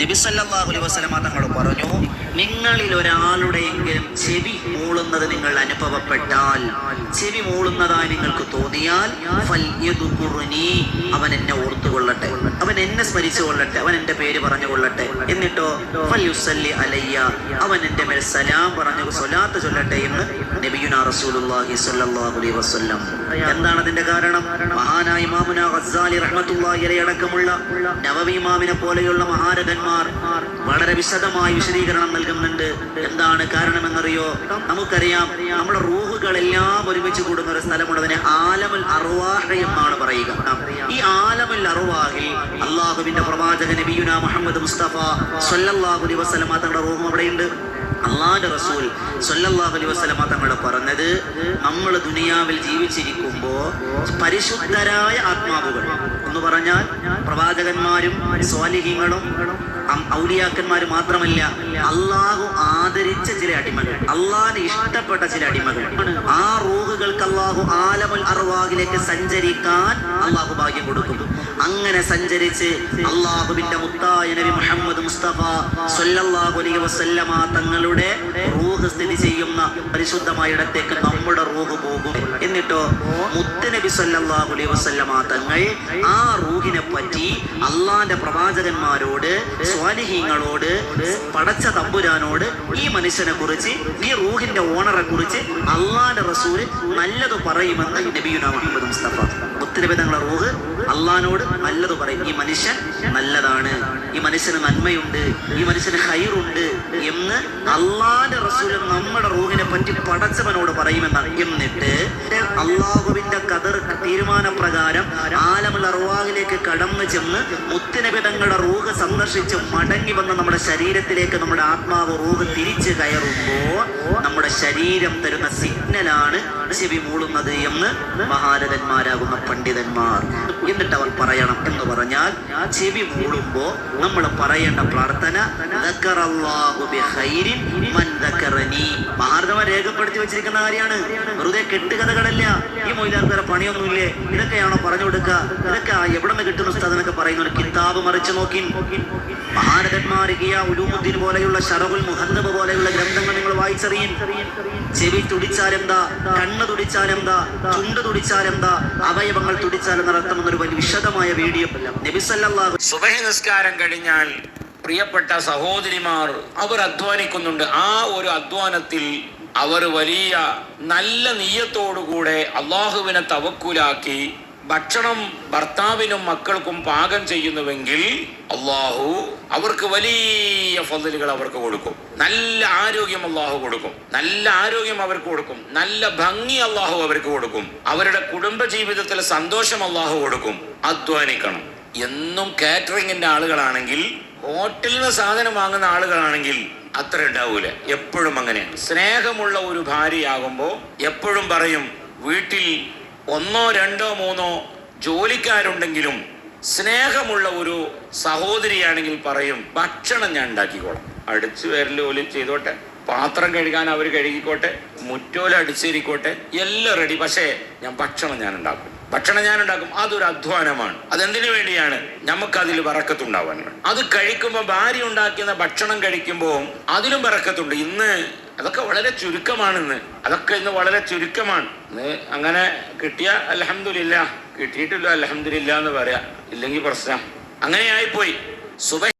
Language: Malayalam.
നബിസല്ലാഹു അലൈഹി വസല്ലമ തങ്ങൾ പറഞ്ഞു നിങ്ങളിൽ ഒരാളുടെയെങ്കിലും ചെവി മൂളുന്നത് നിങ്ങൾ അനുഭവപ്പെട്ടാൽ ചെവി മൂളുന്നതായി നിങ്ങൾക്ക് തോന്നിയാൽ അവൻ എന്നെ ഓർത്തുകൊള്ളട്ടെ അവൻ എന്നെ സ്മരിച്ചു കൊള്ളട്ടെ അവൻ എന്റെ പേര് പറഞ്ഞു കൊള്ളട്ടെ എന്നിട്ടോ ഫൽയുസല്ലി അലയ്യ അവൻ എന്റെ മേൽ സലാം പറഞ്ഞു സ്വലാത്ത് ചൊല്ലട്ടെ എന്ന് നബിയുന റസൂലുള്ളാഹി സ്വല്ലല്ലാഹു അലൈഹി വസല്ലം. എന്താണ് അതിന്റെ കാരണം? മഹാനായ ഇമാമുന ഗസ്സാലി റഹ്മത്തുള്ളാഹി അലൈഹി അടക്കമുള്ള നവവി ഇമാമിനെ പോലെയുള്ള മഹാരഥന്മാർ വളരെ വിശദമായി വിശദീകരണം നൽകുന്നുണ്ട്. എന്താണ് കാരണമെന്നറിയോ? നമുക്കറിയാം നമ്മുടെ റൂഹുകളെല്ലാം ഒരുമിച്ച് കൂടുന്ന ഒരു സ്ഥലമുണ്ട് അതിനെ ആലമുൽ അറുവാഹ എന്നാണ് പറയുക. ഈ ആലമുൽ അറുവാഹിൽ അള്ളാഹുവിന്റെ പ്രവാചക നബിയുന മുഹമ്മദ് മുസ്തഫ സല്ലല്ലാഹു അലൈഹി വസല്ലമ തങ്ങളുടെ റൂഹും അവിടെയുണ്ട്. അള്ളാന്റെ റസൂൽ സല്ലല്ലാഹു അലൈഹി തങ്ങളെ പറഞ്ഞത് നമ്മൾ ദുനിയാവിൽ ജീവിച്ചിരിക്കുമ്പോ പരിശുദ്ധരായ ആത്മാവുകൾ എന്ന് പറഞ്ഞാൽ പ്രവാചകന്മാരും സ്വാലിഹീങ്ങളും അം- ഔലിയാക്കന്മാര് മാത്രമല്ല അള്ളാഹു ആദരിച്ച ചില അടിമകൾ അള്ളാഹിന് ഇഷ്ടപ്പെട്ട ചില അടിമകൾ. ആ റൂഹുകൾക്ക് അള്ളാഹു ആലമുൽ അറുവാഹിലേക്ക് സഞ്ചരിക്കാൻ അള്ളാഹു ഭാഗ്യം കൊടുക്കും അങ്ങനെ സഞ്ചരിച്ച് അള്ളാഹുവിന്റെ മുത്തായ നബി മുഹമ്മദ് മുസ്തഫ സൊല്ലാഹു അലൈഹി വസല്ലമ തങ്ങളുടെ റൂഹ് സ്ഥിതി ചെയ്യുന്ന പരിശുദ്ധമായ ഇടത്തേക്ക് നമ്മുടെ റൂഹ് പോകും. എന്നിട്ടോ മുത്തനബി സല്ലല്ലാഹു അലൈഹി വസല്ലമ തങ്ങൾ ആ റൂഹിനെ പറ്റി അള്ളാന്റെ പ്രവാചകന്മാരോട് സ്വാലിഹീങ്ങളോട് പടച്ച തമ്പുരാനോട് ഈ മനുഷ്യനെ കുറിച്ച് ഈ റൂഹിന്റെ ഓണറെ കുറിച്ച് അള്ളാന്റെ റസൂൽ നല്ലത് പറയുമെന്ന് നബിയുന മുഹമ്മദ് മുസ്തഫ. ഉത്തരവിധങ്ങളെ റൂഹ് അള്ളഹാനോട് നല്ലത് പറയും. ഈ മനുഷ്യൻ നല്ലതാണ്. ഈ മനുഷ്യന് നന്മയുണ്ട്. ഈ മനുഷ്യന് ഹൈറുണ്ട് എന്ന് അള്ളാന്റെ റസൂൽ നമ്മുടെ റൂഹിനെ പറ്റി പടച്ചവനോട് പറയുമെന്നാണ് എന്നിട്ട് അള്ളാഹുവിന്റെ കതർ തീരുമാനപ്രകാരം ആലമുള്ള റുവാഹിലേക്ക് കടന്നു ചെന്ന് മുത്തുനബി തങ്ങളുടെ റൂഹ് സന്ദർശിച്ച് മടങ്ങി വന്ന നമ്മുടെ ശരീരത്തിലേക്ക് നമ്മുടെ ആത്മാവ് റൂഹ് തിരിച്ചു കയറുമ്പോൾ ശരീരം തരുന്ന സിഗ്നലാണ് ചെവി മൂളുന്നത് എന്ന് മഹാരഥന്മാരാകുന്ന പണ്ഡിതന്മാർ. എന്നിട്ട് അവർ പറയണം എന്ന് പറഞ്ഞാൽ ചെവി മൂളുമ്പോ നമ്മൾ പറയേണ്ട പ്രാർത്ഥന രേഖപ്പെടുത്തി വെച്ചിരിക്കുന്ന കാര്യമാണ്. വെറുതെ കെട്ടുകഥകളല്ല ഈ മൊയിലാർക്കാരെ പണിയൊന്നുമില്ലേ? ഇതൊക്കെയാണോ പറഞ്ഞു കൊടുക്കുക ഇതൊക്കെ എവിടെ നിന്ന് കിട്ടുന്ന സ്ഥലമൊക്കെ പറയുന്ന ഒരു കിതാബ് മറിച്ച് നോക്കി. മഹാരഥന്മാരികിയ ഉലൂമുദ്ദീൻ പോലെയുള്ള ഷറബുൽ മുഹന്ദബ് പോലെയുള്ള ഗ്രന്ഥങ്ങൾ നിങ്ങൾ വായിച്ചറിയും. ചെവി തുടിച്ചാലെന്താ? കണ്ണ് തുടിച്ചാലെന്താ? ചുണ്ട് തുടിച്ചാലെന്താ? അവയവങ്ങൾ തുടിച്ചാലെന്നർത്ഥം എന്നൊരു വലിയ വിശദമായ വീഡിയോ നബിസല്ലാഹു കഴിഞ്ഞാൽ പ്രിയപ്പെട്ട സഹോദരിമാർ അവർ അധ്വാനിക്കുന്നുണ്ട്. ആ ഒരു അധ്വാനത്തിൽ അവർ വലിയ നല്ല നീയത്തോടുകൂടെ അള്ളാഹുവിനെ തവക്കുലാക്കി ഭക്ഷണം ഭർത്താവിനും മക്കൾക്കും പാകം ചെയ്യുന്നുവെങ്കിൽ അള്ളാഹു അവർക്ക് വലിയ ഫലലുകൾ അവർക്ക് കൊടുക്കും. നല്ല ആരോഗ്യം അള്ളാഹു കൊടുക്കും. നല്ല ആരോഗ്യം അവർക്ക് കൊടുക്കും. നല്ല ഭംഗി അള്ളാഹു അവർക്ക് കൊടുക്കും. അവരുടെ കുടുംബ ജീവിതത്തിൽ സന്തോഷം അള്ളാഹു കൊടുക്കും. അധ്വാനിക്കണം. എന്നും കാറ്ററിങ്ങിന്റെ ആളുകളാണെങ്കിൽ ഹോട്ടലിൽ നിന്ന് സാധനം വാങ്ങുന്ന ആളുകളാണെങ്കിൽ അത്ര ഉണ്ടാവൂല. എപ്പോഴും അങ്ങനെയാണ് സ്നേഹമുള്ള ഒരു ഭാര്യയാകുമ്പോൾ എപ്പോഴും പറയും വീട്ടിൽ ഒന്നോ രണ്ടോ മൂന്നോ ജോലിക്കാരുണ്ടെങ്കിലും സ്നേഹമുള്ള ഒരു സഹോദരിയാണെങ്കിൽ പറയും ഭക്ഷണം ഞാൻ ഉണ്ടാക്കിക്കോളാം. അടിച്ചു വരൽ പോലും ചെയ്തോട്ടെ. പാത്രം കഴുകാൻ അവർ കഴുകിക്കോട്ടെ. മുറ്റോല അടിച്ചിരിക്കോട്ടെ. എല്ലാം റെഡി പക്ഷേ ഞാൻ ഭക്ഷണം ഞാൻ ഉണ്ടാക്കും. ഭക്ഷണം ഞാൻ ഉണ്ടാക്കും. അതൊരു അധ്വാനമാണ്. അതെന്തിനു വേണ്ടിയാണ്? നമുക്കതിൽ വറക്കത്തുണ്ടാവാൻ. അത് കഴിക്കുമ്പോൾ ഭാര്യ ഉണ്ടാക്കുന്ന ഭക്ഷണം കഴിക്കുമ്പോൾ അതിലും വറക്കത്തുണ്ട്. ഇന്ന് അതൊക്കെ വളരെ ചുരുക്കമാണ് ഇന്ന് അതൊക്കെ ഇന്ന് വളരെ ചുരുക്കമാണ്. ഇന്ന് അങ്ങനെ കിട്ടിയ അലഹമില്ല കിട്ടിയിട്ടില്ല അലഹമില്ല എന്ന് പറയാ. ഇല്ലെങ്കിൽ പ്രശ്നം. അങ്ങനെയായിപ്പോയി. സുബ